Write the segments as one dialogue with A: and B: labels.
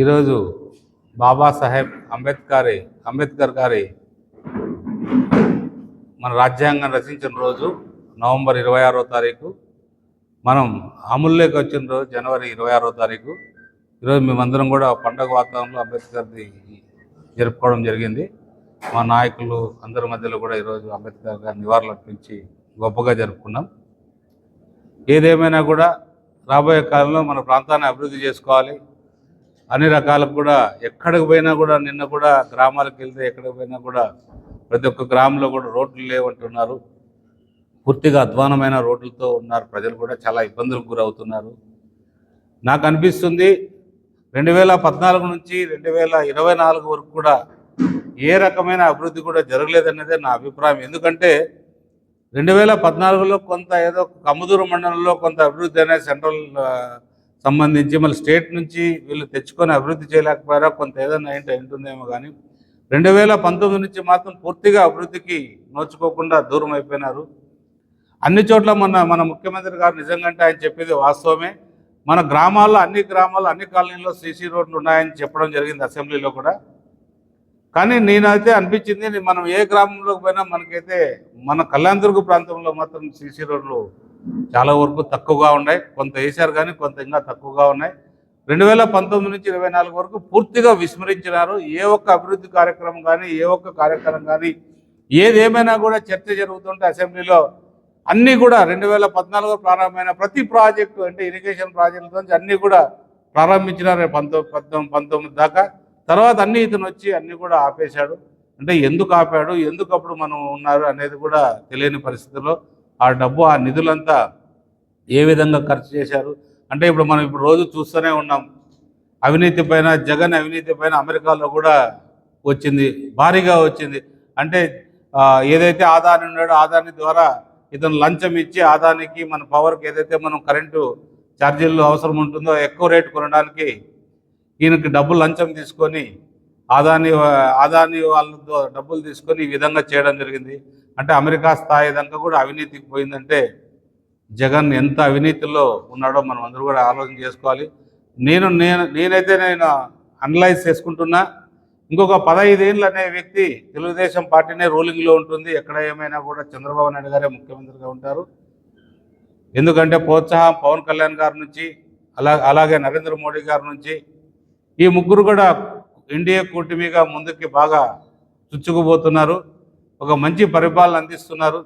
A: ఈరోజు బాబాసాహెబ్ అంబేద్కర్ అంబేద్కర్ గారి మన రాజ్యాంగం రచించిన రోజు నవంబర్ ఇరవై ఆరో తారీఖు. మనం అమల్లోకి వచ్చిన రోజు జనవరి ఇరవై ఆరో తారీఖు. ఈరోజు మేమందరం కూడా పండగ వాతావరణంలో అంబేద్కర్ది జరుపుకోవడం జరిగింది. మా నాయకులు అందరి మధ్యలో కూడా ఈరోజు అంబేద్కర్ గారి నివాళులు అర్పించి గొప్పగా జరుపుకున్నాం. ఏదేమైనా కూడా రాబోయే కాలంలో మన ప్రాంతాన్ని అభివృద్ధి చేసుకోవాలి. అన్ని రకాలకు కూడా ఎక్కడికి పోయినా కూడా నిన్న కూడా గ్రామాలకు వెళ్తే ఎక్కడికి పోయినా కూడా ప్రతి ఒక్క గ్రామంలో కూడా రోడ్లు లేవంటున్నారు. పూర్తిగా అధ్వానమైన రోడ్లతో ఉన్నారు ప్రజలు కూడా చాలా ఇబ్బందులకు గురవుతున్నారు. నాకు అనిపిస్తుంది రెండు వేల పద్నాలుగు నుంచి రెండు వేల ఇరవై నాలుగు వరకు కూడా ఏ రకమైన అభివృద్ధి కూడా జరగలేదన్నదే నా అభిప్రాయం. ఎందుకంటే రెండు వేల పద్నాలుగులో కొంత ఏదో కమ్మదూరు మండలంలో కొంత అభివృద్ధి అనేది సెంట్రల్ సంబంధించి మళ్ళీ స్టేట్ నుంచి వీళ్ళు తెచ్చుకొని అభివృద్ధి చేయలేకపోయారా? కొంత ఏదైనా ఏంటో ఉంటుందేమో కానీ రెండు వేల పంతొమ్మిది నుంచి మాత్రం పూర్తిగా అభివృద్ధికి నోచుకోకుండా దూరం అయిపోయినారు. అన్ని చోట్ల మన మన ముఖ్యమంత్రి గారు నిజంగా ఆయన చెప్పేది వాస్తవమే. మన గ్రామాల్లో అన్ని గ్రామాల్లో అన్ని కాలనీల్లో సీసీ రోడ్లు ఉన్నాయని చెప్పడం జరిగింది అసెంబ్లీలో కూడా. కానీ నేనైతే అనిపించింది మనం ఏ గ్రామంలోకి పోయినా మనకైతే మన కళ్యాణదుర్గ ప్రాంతంలో మాత్రం సీసీ రోడ్లు చాలా వరకు తక్కువగా ఉన్నాయి. కొంత వేశారు కానీ కొంత ఇంకా తక్కువగా ఉన్నాయి. రెండు వేల పంతొమ్మిది నుంచి ఇరవై నాలుగు వరకు పూర్తిగా విస్మరించినారు. ఏ ఒక్క అభివృద్ధి కార్యక్రమం కానీ ఏ ఒక్క కార్యక్రమం కానీ ఏదేమైనా కూడా చర్చ జరుగుతుంటే అసెంబ్లీలో అన్నీ కూడా రెండు వేల పద్నాలుగులో ప్రారంభమైన ప్రతి ప్రాజెక్టు అంటే ఇరిగేషన్ ప్రాజెక్టుల నుంచి అన్నీ కూడా ప్రారంభించినారు. పంతొమ్మిది పంతొమ్మిది పంతొమ్మిది దాకా. తర్వాత అన్ని ఇతను వచ్చి అన్నీ కూడా ఆపేశాడు. అంటే ఎందుకు ఆపాడు? ఎందుకు అప్పుడు మనం ఉన్నారు అనేది కూడా తెలియని పరిస్థితుల్లో ఆ డబ్బు ఆ నిధులంతా ఏ విధంగా ఖర్చు చేశారు? అంటే ఇప్పుడు మనం ఇప్పుడు రోజు చూస్తూనే ఉన్నాం. అవినీతి పైన జగన్ అవినీతి పైన అమెరికాలో కూడా వచ్చింది. భారీగా వచ్చింది. అంటే ఏదైతే ఆదాని ఉన్నాడో ఆదాని ద్వారా ఇతను లంచం ఇచ్చి ఆదానికి మన పవర్కి ఏదైతే మనం కరెంటు ఛార్జీలు అవసరం ఉంటుందో ఎక్కువ రేటు కొనడానికి ఈయనకి డబ్బులు లంచం తీసుకొని ఆదాని ఆదాని వాళ్ళతో డబ్బులు తీసుకొని ఈ విధంగా చేయడం జరిగింది. అంటే అమెరికా స్థాయి దాకా కూడా అవినీతికి పోయిందంటే జగన్ ఎంత అవినీతిలో ఉన్నాడో మనం అందరూ కూడా ఆలోచన చేసుకోవాలి. నేను నేను నేనైతే నేను అనలైజ్ చేసుకుంటున్నా. ఇంకొక పదహైదేళ్ళు అనే వ్యక్తి తెలుగుదేశం పార్టీనే రూలింగ్లో ఉంటుంది. ఎక్కడ ఏమైనా కూడా చంద్రబాబు నాయుడు గారే ముఖ్యమంత్రిగా ఉంటారు. ఎందుకంటే ప్రోత్సాహం పవన్ కళ్యాణ్ గారి నుంచి అలా అలాగే నరేంద్ర మోడీ గారి నుంచి ఈ ముగ్గురు కూడా ఎన్డీఏ కూటమిగా ముందుకి బాగా చుచ్చుకుపోతున్నారు. ఒక మంచి పరిపాలన అందిస్తున్నారు.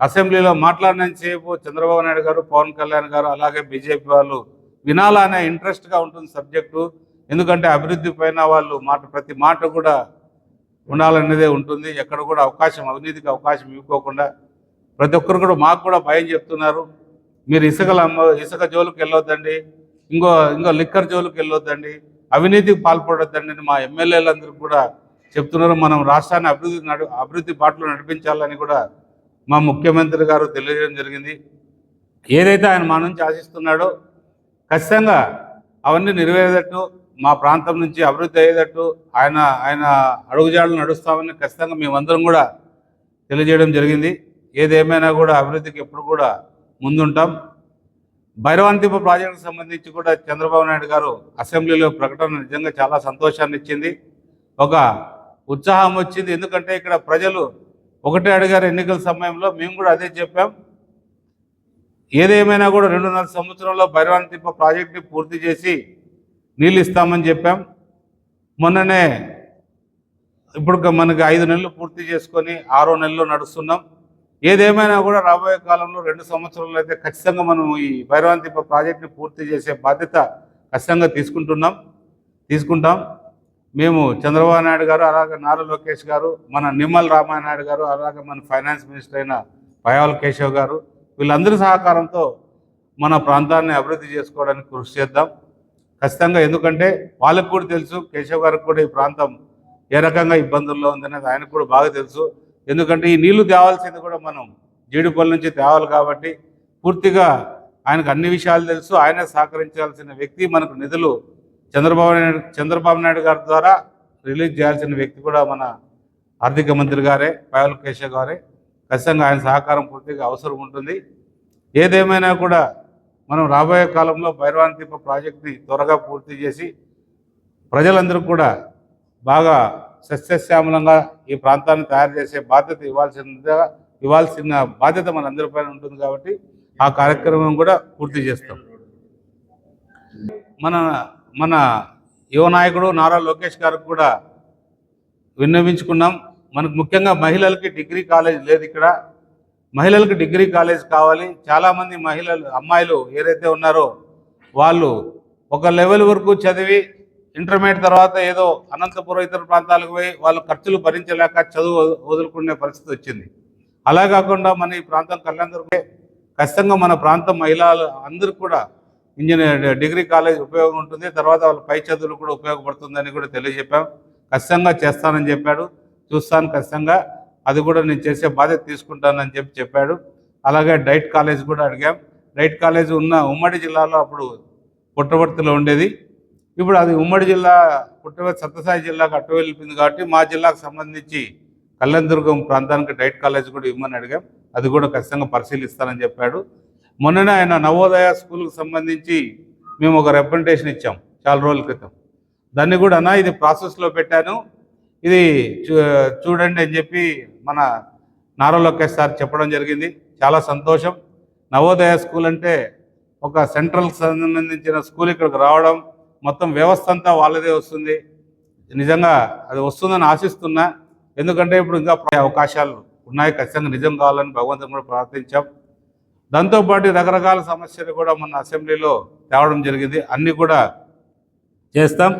A: అసెంబ్లీలో మాట్లాడినంతసేపు చంద్రబాబు నాయుడు గారు పవన్ కళ్యాణ్ గారు అలాగే బీజేపీ వాళ్ళు వినాలనే ఇంట్రెస్ట్గా ఉంటుంది సబ్జెక్టు ఎందుకంటే అభివృద్ధి పైన వాళ్ళు మాట ప్రతి మాట కూడా ఉండాలనేదే ఉంటుంది. ఎక్కడ కూడా అవకాశం అవినీతికి అవకాశం ఇవ్వకోకుండా ప్రతి ఒక్కరు కూడా మాకు కూడా భయం చెప్తున్నారు. మీరు ఇసుకలు అమ్మ ఇసుక జోలికి వెళ్ళొద్దండి. ఇంకో ఇంకో లిక్కర్ జోలికి వెళ్ళొద్దండి. అవినీతికి పాల్పడొద్దండి మా ఎమ్మెల్యేలందరూ కూడా చెప్తున్నారు. మనం రాష్ట్రాన్ని అభివృద్ధి నడు అభివృద్ధి బాటలో నడిపించాలని కూడా మా ముఖ్యమంత్రి గారు తెలియజేయడం జరిగింది. ఏదైతే ఆయన మా నుంచి ఆశిస్తున్నాడో ఖచ్చితంగా అవన్నీ నెరవేరేటట్టు మా ప్రాంతం నుంచి అభివృద్ధి అయ్యేటట్టు ఆయన ఆయన అడుగుజాడలు నడుస్తామని ఖచ్చితంగా మేమందరం కూడా తెలియజేయడం జరిగింది. ఏదేమైనా కూడా అభివృద్ధికి ఎప్పుడు కూడా ముందుంటాం. భైరవంతింపు ప్రాజెక్టుకు సంబంధించి కూడా చంద్రబాబు నాయుడు గారు అసెంబ్లీలో ప్రకటన నిజంగా చాలా సంతోషాన్ని ఇచ్చింది. ఒక ఉత్సాహం వచ్చింది. ఎందుకంటే ఇక్కడ ప్రజలు ఒకటే అడిగారు ఎన్నికల సమయంలో. మేము కూడా అదే చెప్పాం. ఏదేమైనా కూడా రెండున్నర సంవత్సరంలో భైరవంతింప ప్రాజెక్ట్ని పూర్తి చేసి నీళ్ళు ఇస్తామని చెప్పాం. మొన్ననే ఇప్పుడు మనకి ఐదు నెలలు పూర్తి చేసుకొని ఆరో నెలలు నడుస్తున్నాం. ఏదేమైనా కూడా రాబోయే కాలంలో రెండు సంవత్సరాలు అయితే ఖచ్చితంగా మనం ఈ భైరవాంతిప ప్రాజెక్ట్ని పూర్తి చేసే బాధ్యత ఖచ్చితంగా తీసుకుంటున్నాం. తీసుకుంటాం. మేము చంద్రబాబు నాయుడు గారు అలాగే నారా లోకేష్ గారు మన నిమ్మల రామానాయుడు గారు అలాగే మన ఫైనాన్స్ మినిస్టర్ అయిన పయావల్ కేశవ్ గారు వీళ్ళందరి సహకారంతో మన ప్రాంతాన్ని అభివృద్ధి చేసుకోవడానికి కృషి చేద్దాం. ఖచ్చితంగా ఎందుకంటే వాళ్ళకు కూడా తెలుసు కేశవ్ గారికి కూడా ఈ ప్రాంతం ఏ రకంగా ఇబ్బందుల్లో ఉందనేది ఆయనకు కూడా బాగా తెలుసు. ఎందుకంటే ఈ నీళ్ళు తేవాల్సింది కూడా మనం జీడిపల్లి నుంచి తేవాలి కాబట్టి పూర్తిగా ఆయనకు అన్ని విషయాలు తెలుసు. ఆయనే సహకరించాల్సిన వ్యక్తి మనకు నిధులు చంద్రబాబు నాయుడు చంద్రబాబు నాయుడు గారి ద్వారా రిలీజ్ చేయాల్సిన వ్యక్తి కూడా మన ఆర్థిక మంత్రి గారే పాయల్ కేశవ్ గారే. ఖచ్చితంగా ఆయన సహకారం పూర్తిగా అవసరం ఉంటుంది. ఏదేమైనా కూడా మనం రాబోయే కాలంలో భైరవాంతిప ప్రాజెక్ట్ని త్వరగా పూర్తి చేసి ప్రజలందరూ కూడా బాగా సస్యశ్యామలంగా ఈ ప్రాంతాన్ని తయారు చేసే బాధ్యత ఇవ్వాల్సిందిగా ఇవ్వాల్సిన బాధ్యత మనందరిపైన ఉంటుంది కాబట్టి ఆ కార్యక్రమం కూడా పూర్తి చేస్తాం. మన మన యువ నాయకుడు నారా లోకేష్ గారికి కూడా విన్నవించుకున్నాం. మనకు ముఖ్యంగా మహిళలకి డిగ్రీ కాలేజ్ లేదు ఇక్కడ. మహిళలకు డిగ్రీ కాలేజ్ కావాలి. చాలామంది మహిళలు అమ్మాయిలు ఏదైతే ఉన్నారో వాళ్ళు ఒక లెవెల్ వరకు చదివి ఇంటర్మీడియట్ తర్వాత ఏదో అనంతపురం ఇతర ప్రాంతాలకు పోయి వాళ్ళు ఖర్చులు భరించలేక చదువు వదులుకునే పరిస్థితి వచ్చింది. అలా కాకుండా మన ఈ ప్రాంతం కళ్యాణదుర్గే ఖచ్చితంగా మన ప్రాంతం మహిళలు అందరూ కూడా ఇంజనీర్ డిగ్రీ కాలేజ్ ఉపయోగం ఉంటుంది. తర్వాత వాళ్ళ పై చదువులు కూడా ఉపయోగపడుతుందని కూడా తెలియజెప్పాం. ఖచ్చితంగా చేస్తానని చెప్పాడు. చూస్తాను ఖచ్చితంగా. అది కూడా నేను చేసే బాధ్యత తీసుకుంటానని చెప్పి చెప్పాడు. అలాగే డైట్ కాలేజ్ కూడా అడిగాం. డైట్ కాలేజ్ ఉన్న ఉమ్మడి జిల్లాలో అప్పుడు పుట్టవర్తిలో ఉండేది. ఇప్పుడు అది ఉమ్మడి జిల్లా పుట్టవే సత్యసాయి జిల్లాకు అటు వెళ్ళిపోయింది కాబట్టి మా జిల్లాకు సంబంధించి కళ్యాణదుర్గం ప్రాంతానికి డైట్ కాలేజ్ కూడా ఇవ్వమని అడిగాం. అది కూడా ఖచ్చితంగా పరిశీలిస్తానని చెప్పాడు. మొన్ననే ఆయన నవోదయ స్కూల్కి సంబంధించి మేము ఒక రిప్రజెంటేషన్ ఇచ్చాం చాలా రోజుల క్రితం. దాన్ని కూడా అన్న ఇది ప్రాసెస్లో పెట్టాను. ఇది చూ చూడండి అని చెప్పి మన నారా లోకేష్ సార్ చెప్పడం జరిగింది. చాలా సంతోషం. నవోదయ స్కూల్ అంటే ఒక సెంట్రల్ సంబంధించిన స్కూల్ ఇక్కడికి రావడం మొత్తం వ్యవస్థ అంతా వాళ్ళదే వస్తుంది. నిజంగా అది వస్తుందని ఆశిస్తున్నా. ఎందుకంటే ఇప్పుడు ఇంకా అవకాశాలు ఉన్నాయి. ఖచ్చితంగా నిజం కావాలని భగవంతుని కూడా ప్రార్థించాం. దాంతోపాటు రకరకాల సమస్యలు కూడా మన అసెంబ్లీలో తేవడం జరిగింది. అన్నీ కూడా చేస్తాం.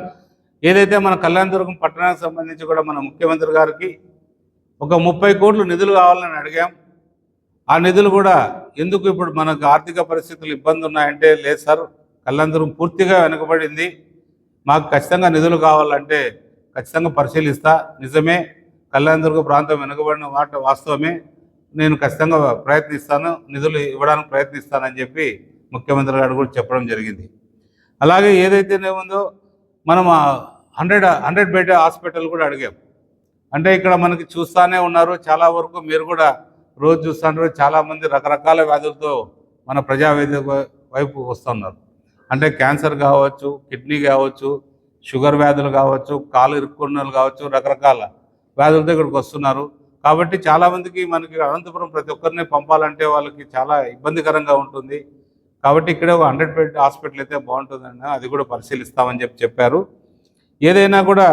A: ఏదైతే మన కళ్యాణదుర్గం పట్టణానికి సంబంధించి కూడా మన ముఖ్యమంత్రి గారికి ఒక ముప్పై కోట్లు నిధులు కావాలని అడిగాం. ఆ నిధులు కూడా ఎందుకు ఇప్పుడు మనకు ఆర్థిక పరిస్థితులు ఇబ్బంది ఉన్నాయంటే లేదు సార్ కళ్ళందరం పూర్తిగా వెనుకబడింది. మాకు ఖచ్చితంగా నిధులు కావాలంటే ఖచ్చితంగా పరిశీలిస్తా. నిజమే కళ్యాణదుర్గ ప్రాంతం వెనుకబడిన మాట వాస్తవమే. నేను ఖచ్చితంగా ప్రయత్నిస్తాను నిధులు ఇవ్వడానికి ప్రయత్నిస్తానని చెప్పి ముఖ్యమంత్రి గారు కూడా చెప్పడం జరిగింది. అలాగే ఏదైతేనేముందో మనం హండ్రెడ్ హండ్రెడ్ బెడ్ హాస్పిటల్ కూడా అడిగాం. అంటే ఇక్కడ మనకి చూస్తానే ఉన్నారు. చాలా వరకు మీరు కూడా రోజు చూస్తున్నారు చాలామంది రకరకాల వ్యాధులతో మన ప్రజావేదిక వైపు వస్తున్నారు. అంటే క్యాన్సర్ కావచ్చు కిడ్నీ కావచ్చు షుగర్ వ్యాధులు కావచ్చు కాలు ఇరుక్కున్నలు కావచ్చు రకరకాల వ్యాధులతో ఇక్కడికి వస్తున్నారు. కాబట్టి చాలామందికి మనకి అనంతపురం ప్రతి ఒక్కరిని పంపాలంటే వాళ్ళకి చాలా ఇబ్బందికరంగా ఉంటుంది. కాబట్టి ఇక్కడే ఒక హండ్రెడ్ బెడ్ హాస్పిటల్ అయితే బాగుంటుందని అది కూడా పరిశీలిస్తామని చెప్పి చెప్పారు. ఏదైనా కూడా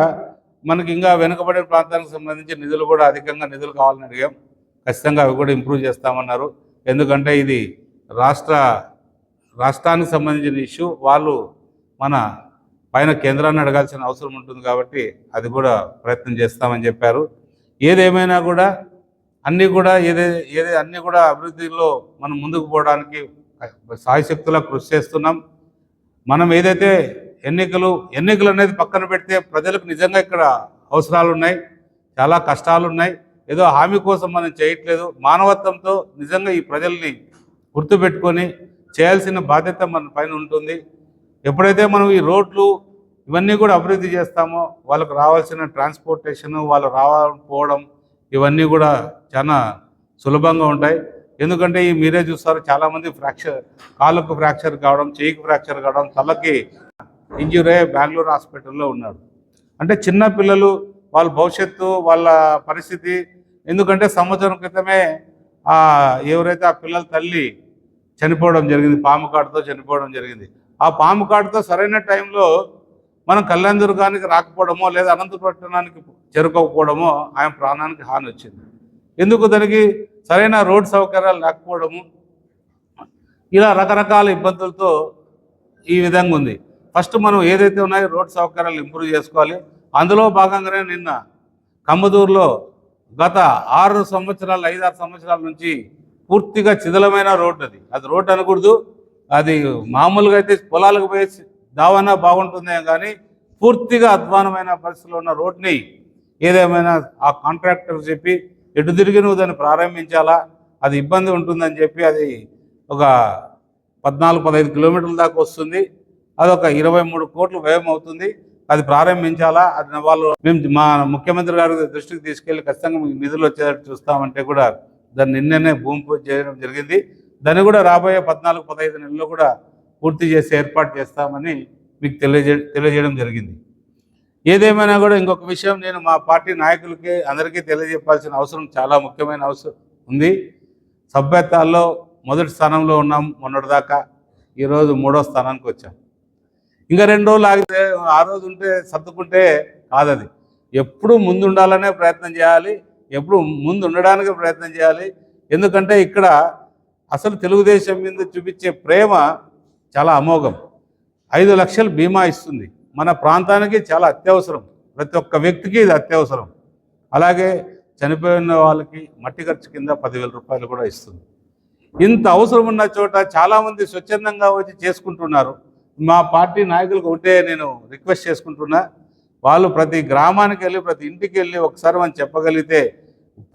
A: మనకి ఇంకా వెనుకబడిన ప్రాంతానికి సంబంధించి నిధులు కూడా అధికంగా నిధులు కావాలని అడిగాం. ఖచ్చితంగా అవి కూడా ఇంప్రూవ్ చేస్తామన్నారు. ఎందుకంటే ఇది రాష్ట్ర రాష్ట్రానికి సంబంధించిన ఇష్యూ వాళ్ళు మన పైన కేంద్రాన్ని అడగాల్సిన అవసరం ఉంటుంది కాబట్టి అది కూడా ప్రయత్నం చేస్తామని చెప్పారు. ఏదేమైనా కూడా అన్నీ కూడా ఏదే ఏదే అన్నీ కూడా అభివృద్ధిలో మనం ముందుకు పోవడానికి సాయశక్తులా కృషి చేస్తున్నాం. మనం ఏదైతే ఎన్నికలు ఎన్నికలు అనేది పక్కన పెడితే ప్రజలకు నిజంగా ఇక్కడ అవసరాలు ఉన్నాయి చాలా కష్టాలు ఉన్నాయి. ఏదో హామీ కోసం మనం చేయట్లేదు. మానవత్వంతో నిజంగా ఈ ప్రజల్ని గుర్తుపెట్టుకొని చేయాల్సిన బాధ్యత మన పైన ఉంటుంది. ఎప్పుడైతే మనం ఈ రోడ్లు ఇవన్నీ కూడా అభివృద్ధి చేస్తామో వాళ్ళకు రావాల్సిన ట్రాన్స్పోర్టేషన్ వాళ్ళు రావడం ఇవన్నీ కూడా చాలా సులభంగా ఉంటాయి. ఎందుకంటే ఈ మీరే చూస్తారు చాలామంది ఫ్రాక్చర్ కాళ్ళకు ఫ్రాక్చర్ కావడం చేయికి ఫ్రాక్చర్ కావడం తలకి ఇంజురీ అయ్యి బెంగళూరు హాస్పిటల్లో ఉన్నాడు అంటే చిన్న పిల్లలు వాళ్ళ భవిష్యత్తు వాళ్ళ పరిస్థితి ఎందుకంటే సంవత్సరం క్రితమే ఎవరైతే ఆ పిల్లల తల్లి చనిపోవడం జరిగింది పాము కాటుతో చనిపోవడం జరిగింది. ఆ పాము కాటుతో సరైన టైంలో మనం కళ్యాణ దుర్గానికి రాకపోవడమో లేదా అనంతపట్టణానికి చేరుకోకపోవడమో ఆయన ప్రాణానికి హాని వచ్చింది. ఎందుకు దానికి సరైన రోడ్ సౌకర్యాలు లేకపోవడము? ఇలా రకరకాల ఇబ్బందులతో ఈ విధంగా ఉంది. ఫస్ట్ మనం ఏదైతే ఉన్నాయో రోడ్ సౌకర్యాలు ఇంప్రూవ్ చేసుకోవాలి. అందులో భాగంగానే నిన్న కమ్మదూరులో గత ఆరు సంవత్సరాలు ఐదారు సంవత్సరాల నుంచి పూర్తిగా చిదలమైన రోడ్డు అది. అది రోడ్డు అనకూడదు. అది మామూలుగా అయితే పొలాలకు పోయే దావానా బాగుంటుందేమో కానీ పూర్తిగా అధ్వానమైన పరిస్థితిలో ఉన్న రోడ్ని ఏదేమైనా ఆ కాంట్రాక్టర్ చెప్పి ఎటు తిరిగి నువ్వు దాన్ని ప్రారంభించాలా? అది ఇబ్బంది ఉంటుందని చెప్పి అది ఒక పద్నాలుగు పదహైదు కిలోమీటర్ల దాకా వస్తుంది. అది ఒక ఇరవై మూడు కోట్లు వ్యయం అవుతుంది. అది ప్రారంభించాలా? అది వాళ్ళు మేము మా ముఖ్యమంత్రి గారి దృష్టికి తీసుకెళ్ళి ఖచ్చితంగా మీకు నిధులు వచ్చేటట్టు చూస్తామంటే కూడా దాన్ని నిన్ననే భూమి పూజ చేయడం జరిగింది. దాన్ని కూడా రాబోయే పద్నాలుగు పదహైదు నెలల్లో కూడా పూర్తి చేసి ఏర్పాటు చేస్తామని మీకు తెలియజే తెలియజేయడం జరిగింది. ఏదేమైనా కూడా ఇంకొక విషయం నేను మా పార్టీ నాయకులకి అందరికీ తెలియజెప్పాల్సిన అవసరం చాలా ముఖ్యమైన అవసరం ఉంది. సభ్యత్వాల్లో మొదటి స్థానంలో ఉన్నాం మొన్నటిదాకా. ఈరోజు మూడో స్థానానికి వచ్చాం. ఇంకా రెండు రోజులు ఆగితే ఆ రోజు ఉంటే సర్దుకుంటే కాదది. ఎప్పుడు ముందు ఉండాలనే ప్రయత్నం చేయాలి. ఎప్పుడు ముందు ఉండడానికి ప్రయత్నం చేయాలి. ఎందుకంటే ఇక్కడ అసలు తెలుగుదేశం మీద చూపించే ప్రేమ చాలా అమోఘం. ఐదు లక్షలు బీమా ఇస్తుంది. మన ప్రాంతానికి చాలా అత్యవసరం. ప్రతి ఒక్క వ్యక్తికి ఇది అత్యవసరం. అలాగే చనిపోయిన వాళ్ళకి మట్టి ఖర్చు కింద పదివేల రూపాయలు కూడా ఇస్తుంది. ఇంత అవసరం ఉన్న చోట చాలామంది స్వచ్ఛందంగా వచ్చి చేసుకుంటున్నారు. మా పార్టీ నాయకులకు ఒకటే నేను రిక్వెస్ట్ చేసుకుంటున్నా. వాళ్ళు ప్రతి గ్రామానికి వెళ్ళి ప్రతి ఇంటికి వెళ్ళి ఒకసారి మనం చెప్పగలిగితే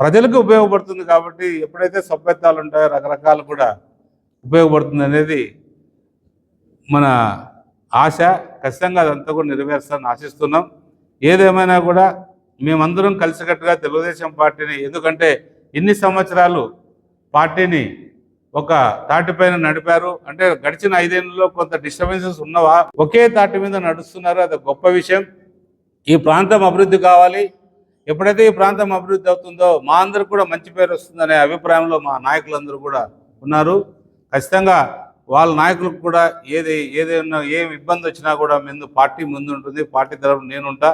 A: ప్రజలకు ఉపయోగపడుతుంది కాబట్టి ఎప్పుడైతే సభ్యత్వాలు ఉంటాయో రకరకాలు కూడా ఉపయోగపడుతుంది అనేది మన ఆశ. ఖచ్చితంగా అదంతా కూడా నెరవేరుస్తారని ఆశిస్తున్నాం. ఏదేమైనా కూడా మేమందరం కలిసికట్టుగా తెలుగుదేశం పార్టీని ఎందుకంటే ఇన్ని సంవత్సరాలు పార్టీని ఒక తాటిపైన నడిపారు. అంటే గడిచిన ఐదేళ్ళలో కొంత డిస్టర్బెన్సెస్ ఉన్నవా? ఒకే తాటి మీద నడుస్తున్నారు. అది గొప్ప విషయం. ఈ ప్రాంతం అభివృద్ధి కావాలి. ఎప్పుడైతే ఈ ప్రాంతం అభివృద్ధి అవుతుందో మా అందరికి కూడా మంచి పేరు వస్తుందనే అభిప్రాయంలో మా నాయకులందరూ కూడా ఉన్నారు. ఖచ్చితంగా వాళ్ళ నాయకులకు కూడా ఏది ఏదైనా ఏం ఇబ్బంది వచ్చినా కూడా ముందు పార్టీ ముందు ఉంటుంది. పార్టీ తరఫున నేనుంటా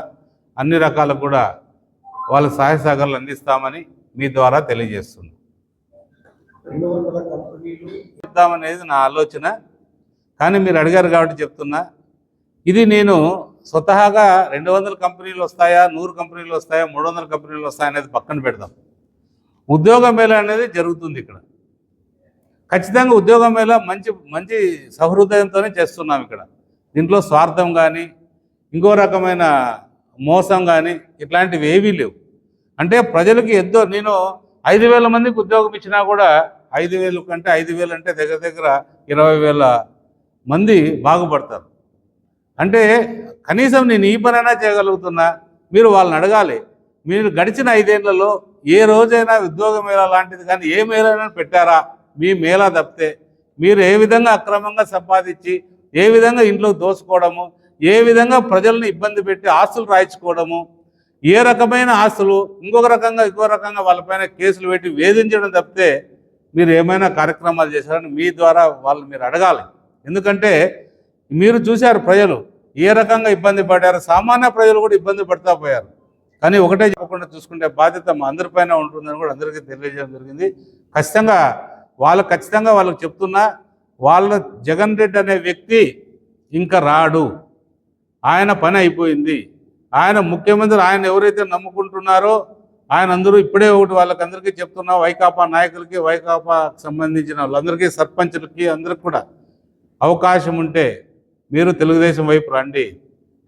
A: అన్ని రకాలకు కూడా వాళ్ళ సహాయ సహకారాలు అందిస్తామని మీ ద్వారా తెలియజేస్తుంది చెప్తామనేది నా ఆలోచన. కానీ మీరు అడిగారు కాబట్టి చెప్తున్నా. ఇది నేను స్వతహాగా రెండు వందల కంపెనీలు వస్తాయా నూరు కంపెనీలు వస్తాయా మూడు వందల కంపెనీలు వస్తాయా అనేది పక్కన పెడదాం. ఉద్యోగ మేళ అనేది జరుగుతుంది ఇక్కడ. ఖచ్చితంగా ఉద్యోగ మేళ మంచి మంచి సహృదయంతోనే చేస్తున్నాం ఇక్కడ. దీంట్లో స్వార్థం కానీ ఇంకో రకమైన మోసం కానీ ఇట్లాంటివి ఏవీ లేవు. అంటే ప్రజలకి ఎంతో నేను ఐదు వేల మందికి ఉద్యోగం ఇచ్చినా కూడా ఐదు వేలు కంటే ఐదు వేలు అంటే దగ్గర దగ్గర ఇరవై వేల మంది బాగుపడతారు. అంటే కనీసం నేను ఈ పనైనా చేయగలుగుతున్నా? మీరు వాళ్ళని అడగాలి. మీరు గడిచిన ఐదేళ్ళలో ఏ రోజైనా ఉద్యోగ మేళా లాంటిది కానీ ఏ మేళైనా పెట్టారా? మీ మేళా తప్పితే మీరు ఏ విధంగా అక్రమంగా సంపాదించి ఏ విధంగా ఇంట్లో దోసుకోవడము ఏ విధంగా ప్రజల్ని ఇబ్బంది పెట్టి ఆస్తులు రాయించుకోవడము ఏ రకమైన ఆస్తులు ఇంకొక రకంగా ఇంకో రకంగా వాళ్ళపైన కేసులు పెట్టి వేధించడం తప్పితే మీరు ఏమైనా కార్యక్రమాలు చేశారని మీ ద్వారా వాళ్ళు మీరు అడగాలి. ఎందుకంటే మీరు చూశారు ప్రజలు. ఏ రకంగా ఇబ్బంది పడ్డారు సామాన్య ప్రజలు కూడా ఇబ్బంది పడతా పోయారు. కానీ ఒకటే చెప్పకుండా చూసుకుంటే బాధ్యత మా అందరిపైన ఉంటుందని కూడా అందరికీ తెలియజేయడం జరిగింది. ఖచ్చితంగా వాళ్ళు ఖచ్చితంగా వాళ్ళకి చెప్తున్నా వాళ్ళ జగన్ రెడ్డి అనే వ్యక్తి ఇంకా రాడు. ఆయన పని అయిపోయింది. ఆయన ముఖ్యమంత్రి ఆయన ఎవరైతే నమ్ముకుంటున్నారో ఆయన అందరూ ఇప్పుడే ఒకటి వాళ్ళకందరికీ చెప్తున్నా వైకాపా నాయకులకి వైకాపాకి సంబంధించిన వాళ్ళందరికీ సర్పంచులకి అందరికి కూడా అవకాశం ఉంటే మీరు తెలుగుదేశం వైపు రండి.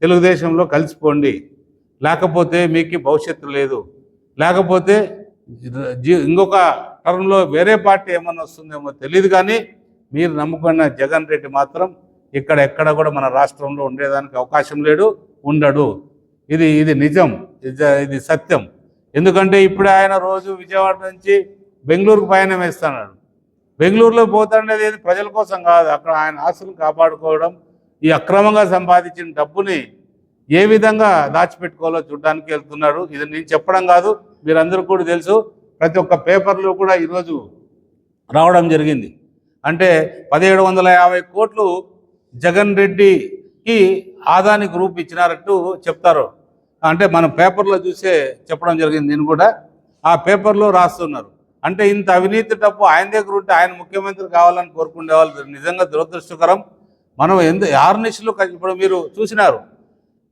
A: తెలుగుదేశంలో కలిసిపోండి. లేకపోతే మీకు భవిష్యత్తు లేదు. లేకపోతే ఇంకొక టర్మ్లో వేరే పార్టీ ఏమన్నా వస్తుందేమో తెలియదు కానీ మీరు నమ్ముకున్న జగన్ రెడ్డి మాత్రం ఇక్కడ ఎక్కడ కూడా మన రాష్ట్రంలో ఉండేదానికి అవకాశం లేడు ఉండడు. ఇది ఇది నిజం. ఇది ఇది సత్యం. ఎందుకంటే ఇప్పుడే ఆయన రోజు విజయవాడ నుంచి బెంగళూరుకు పయనం వేస్తున్నాడు. బెంగళూరులో పోతుండేది ప్రజల కోసం కాదు. అక్కడ ఆయన ఆశలు కాపాడుకోవడం ఈ అక్రమంగా సంపాదించిన డబ్బుని ఏ విధంగా దాచిపెట్టుకోవాలో చూడడానికి వెళ్తున్నాడు ఇది నేను చెప్పడం కాదు మీరందరూ కూడా తెలుసు. ప్రతి ఒక్క పేపర్లో కూడా ఈరోజు రావడం జరిగింది. అంటే పదిహేడు వందల యాభై కోట్లు జగన్ రెడ్డికి ఆదాని గ్రూప్ ఇచ్చినారట్టు చెప్తారు. అంటే మనం పేపర్లో చూసే చెప్పడం జరిగింది నేను కూడా. ఆ పేపర్లో రాస్తున్నారు. అంటే ఇంత అవినీతి డబ్బు ఆయన దగ్గర ఉంటే ఆయన ముఖ్యమంత్రి కావాలని కోరుకునే వాళ్ళు నిజంగా దురదృష్టకరం. మనం ఎందు ఆర్నిషులు ఇప్పుడు మీరు చూసినారు.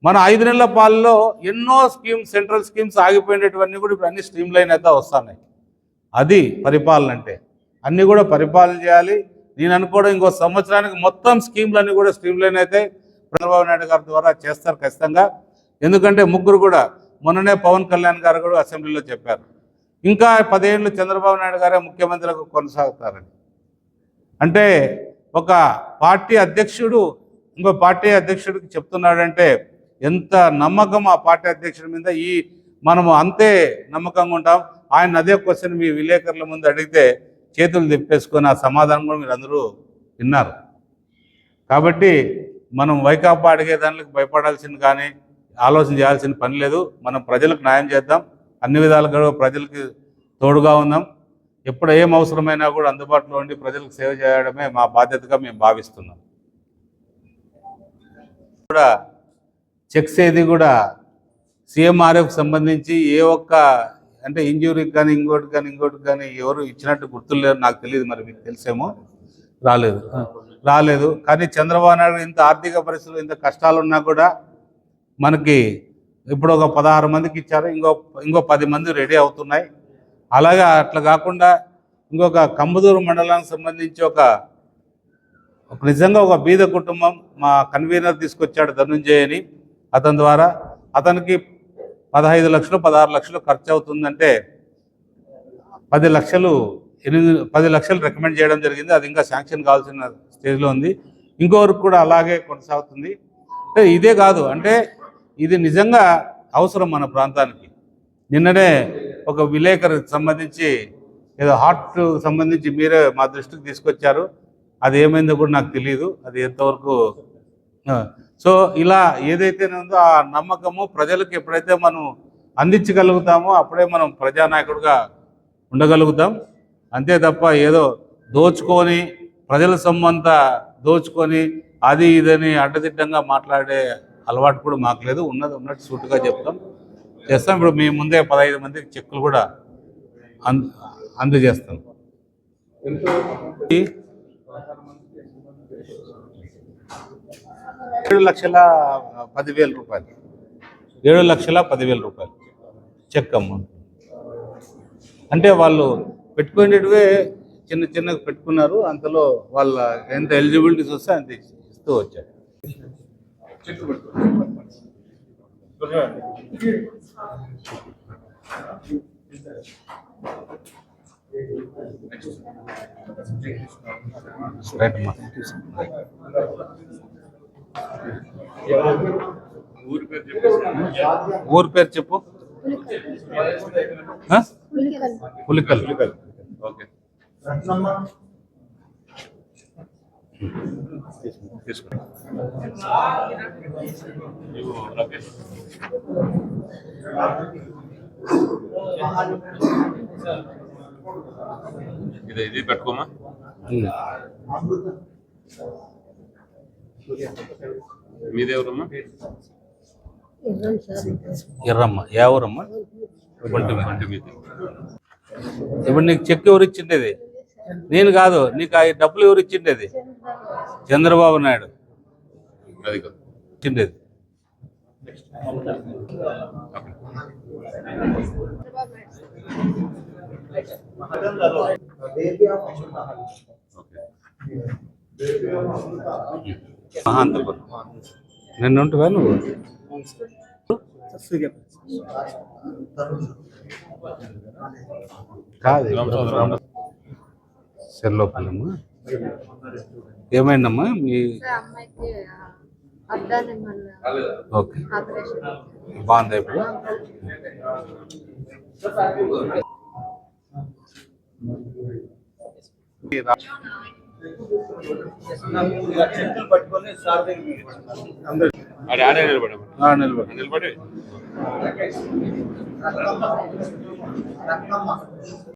A: మన ఐదు నెలల పాలలో ఎన్నో స్కీమ్స్ సెంట్రల్ స్కీమ్స్ ఆగిపోయినటువన్నీ కూడా ఇప్పుడు అన్ని స్ట్రీమ్ లైన్ అయితే వస్తున్నాయి. అది పరిపాలన అంటే. అన్నీ కూడా పరిపాలన చేయాలి. నేను అనుకోవడం ఇంకో సంవత్సరానికి మొత్తం స్కీమ్లన్నీ కూడా స్ట్రీమ్ లైన్ అయితే చంద్రబాబు నాయుడు గారి ద్వారా చేస్తారు ఖచ్చితంగా. ఎందుకంటే ముగ్గురు కూడా మొన్ననే పవన్ కళ్యాణ్ గారు కూడా అసెంబ్లీలో చెప్పారు. ఇంకా పదేళ్ళు చంద్రబాబు నాయుడు గారే ముఖ్యమంత్రిగా కొనసాగుతారని. అంటే ఒక పార్టీ అధ్యక్షుడు ఇంకో పార్టీ అధ్యక్షుడికి చెప్తున్నాడంటే ఎంత నమ్మకం ఆ పార్టీ అధ్యక్షుడి మీద? ఈ మనము అంతే నమ్మకంగా ఉంటాం. ఆయన అదే క్వశ్చన్ మీ విలేకరుల ముందు అడిగితే చేతులు తిప్పేసుకొని ఆ సమాధానం కూడా మీరు అందరూ విన్నారు. కాబట్టి మనం వైకాపా అడిగే దానికి భయపడాల్సింది కానీ ఆలోచన చేయాల్సిన పని లేదు. మనం ప్రజలకు న్యాయం చేద్దాం. అన్ని విధాలుగా ప్రజలకి తోడుగా ఉందాం. ఎప్పుడు ఏం అవసరమైనా కూడా అందుబాటులో ఉండి ప్రజలకు సేవ చేయడమే మా బాధ్యతగా మేము భావిస్తున్నాం. కూడా చెక్స్ ఏది కూడా సీఎంఆర్ఎఫ్ సంబంధించి ఏ ఒక్క అంటే ఇంజూరీకి కానీ ఇంకోటి కానీ ఇంకోటి కానీ ఎవరు ఇచ్చినట్టు గుర్తులు నాకు తెలియదు మరి మీకు తెలిసేమో. రాలేదు. రాలేదు. కానీ చంద్రబాబు నాయుడు ఇంత ఆర్థిక పరిస్థితులు ఇంత కష్టాలు ఉన్నా కూడా మనకి ఇప్పుడు ఒక పదహారు మందికి ఇచ్చారు ఇంకో ఇంకో పది మంది రెడీ అవుతున్నాయి. అలాగా అట్లా కాకుండా ఇంకొక కంబదూరు మండలానికి సంబంధించి ఒక నిజంగా ఒక బీద కుటుంబం మా కన్వీనర్ తీసుకొచ్చాడు ధనుంజయ్ అని. అతని ద్వారా అతనికి పదహైదు లక్షలు పదహారు లక్షలు ఖర్చు అవుతుందంటే పది లక్షలు ఎనిమిది పది లక్షలు రికమెండ్ చేయడం జరిగింది. అది ఇంకా శాంక్షన్ కావాల్సిన స్టేజ్లో ఉంది. ఇంకోవరకు కూడా అలాగే కొనసాగుతుంది. అంటే ఇదే కాదు అంటే ఇది నిజంగా అవసరం మన ప్రాంతానికి. నిన్ననే ఒక విలేకరు సంబంధించి ఏదో హార్ట్ సంబంధించి మీరే మా దృష్టికి తీసుకొచ్చారు. అది ఏమైందో కూడా నాకు తెలియదు అది ఎంతవరకు సో ఇలా ఏదైతే ఉందో ఆ నమ్మకము ప్రజలకు ఎప్పుడైతే మనం అందించగలుగుతామో అప్పుడే మనం ప్రజానాయకుడిగా ఉండగలుగుతాం. అంతే తప్ప ఏదో దోచుకొని ప్రజల సొమ్మంత దోచుకొని అది ఇదని అడ్డదిడ్డంగా మాట్లాడే అలవాటు కూడా మాకు లేదు. ఉన్నది ఉన్నట్టు సూటుగా చెప్తాం. చేస్తాం. ఇప్పుడు మీ ముందే పదహైదు మందికి చెక్కులు కూడా అంద అందజేస్తాం. ఏడు లక్షల పదివేల రూపాయలు. ఏడు లక్షల పదివేల రూపాయలు చెక్ అమౌంట్. అంటే వాళ్ళు పెట్టుకునేటివే చిన్న చిన్నగా పెట్టుకున్నారు. అంతలో వాళ్ళ ఎంత ఎలిజిబిలిటీస్ వస్తే అంత ఇస్తూ వచ్చారు. ఊరు పేరు చెప్పు ఆ? పులికల్ ఓకే
B: రత్నమ్మ
C: ఇది ఇది పెట్టుకోమా?
A: ఉమ్.
B: అమృత
C: మీది ఎవరమ్మా?
A: ఎర్రమ్మ. ఏ ఊరమ్మ? ఒంటి మీది. ఇప్పుడు నీకు చెక్ ఎవరు ఇచ్చిండేది? నేను కాదు నీకు ఆ డబ్బులు ఎవరు ఇచ్చిండేది? చంద్రబాబు నాయుడు. ఇచ్చిండేది. మహాంతపురం నిన్న ఉంటువా నువ్వు? కాదు. సెల్లోపల్లమ్మ ఏమైందమ్మా? మీ ఓకే. బాగుంది ఇప్పుడు నిలబడు.